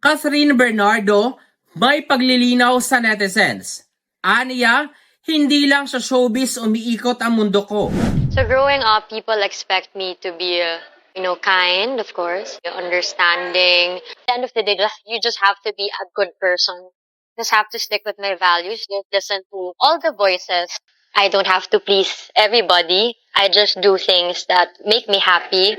Catherine Bernardo may paglilinaw sa netizens. Aniya, hindi lang sa showbiz umiikot ang mundo ko. So growing up, people expect me to be, uh, you know, kind, of course, understanding. At the end of the day, you just have to be a good person. Just have to stick with my values. Just listen to all the voices. I don't have to please everybody. I just do things that make me happy.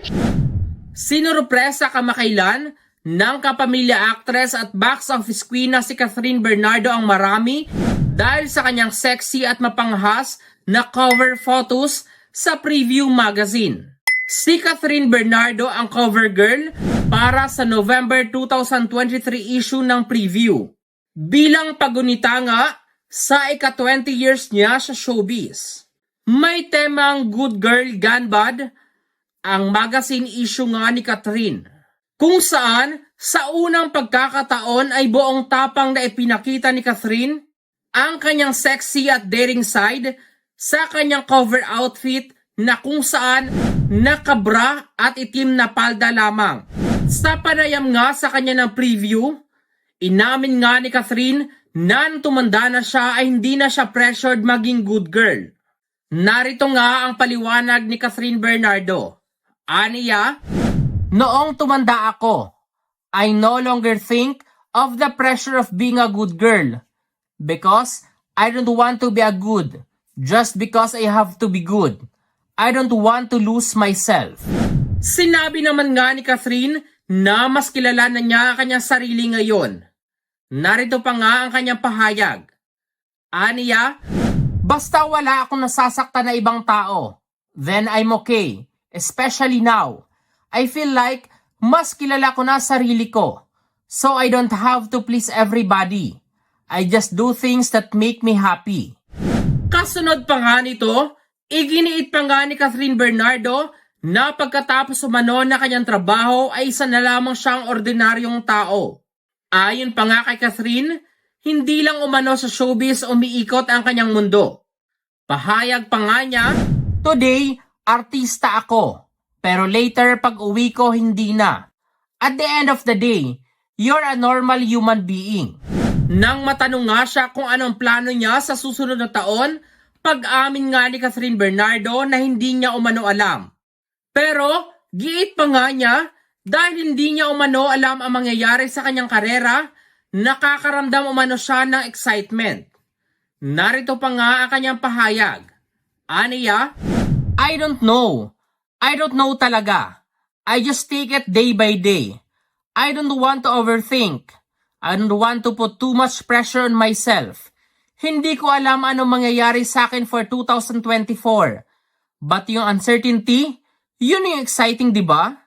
Sinurupresa kamakailan ng kapamilya actress at box office queen na si Catherine Bernardo ang marami dahil sa kanyang sexy at mapanghas na cover photos sa Preview magazine. Si Catherine Bernardo ang cover girl para sa November 2023 issue ng Preview. Bilang pagunita nga sa ika-20 years niya sa showbiz. May temang Good Girl Gone Bad ang magazine issue nga ni Catherine. Kung saan, sa unang pagkakataon ay buong tapang na ipinakita ni Catherine ang kanyang sexy at daring side sa kanyang cover outfit na kung saan nakabra at itim na palda lamang. Sa panayam nga sa kanya ng preview, inamin nga ni Catherine na tumanda na siya ay hindi na siya pressured maging good girl. Narito nga ang paliwanag ni Catherine Bernardo. Aniya, noong tumanda ako, I no longer think of the pressure of being a good girl because I don't want to be a good just because I have to be good. I don't want to lose myself. Sinabi naman nga ni Catherine na mas kilala na niya ang kanyang sarili ngayon. Narito pa nga ang kanyang pahayag. Aniya, basta wala akong nasasaktan na ibang tao, then I'm okay. Especially now. I feel like mas kilala ko na sarili ko. So I don't have to please everybody. I just do things that make me happy. Kasunod pa nga nito, iginiit pa nga ni Catherine Bernardo na pagkatapos umano na kanyang trabaho ay isa na lamang siyang ordinaryong tao. Ayon pa nga kay Catherine, hindi lang umano sa showbiz umiikot ang kanyang mundo. Pahayag pa nga niya, Today, artista ako. Pero later, pag uwi ko, hindi na. At the end of the day, you're a normal human being. Nang matanong nga siya kung anong plano niya sa susunod na taon, pag-amin nga ni Catherine Bernardo na hindi niya umano alam. Pero, giit pa nga niya, dahil hindi niya umano alam ang mangyayari sa kanyang karera, nakakaramdam umano siya ng excitement. Narito pa nga ang kanyang pahayag. Aniya, I don't know. I don't know talaga. I just take it day by day. I don't want to overthink. I don't want to put too much pressure on myself. Hindi ko alam anong mangyayari sa akin for 2024. But yung uncertainty, yun yung exciting, di ba?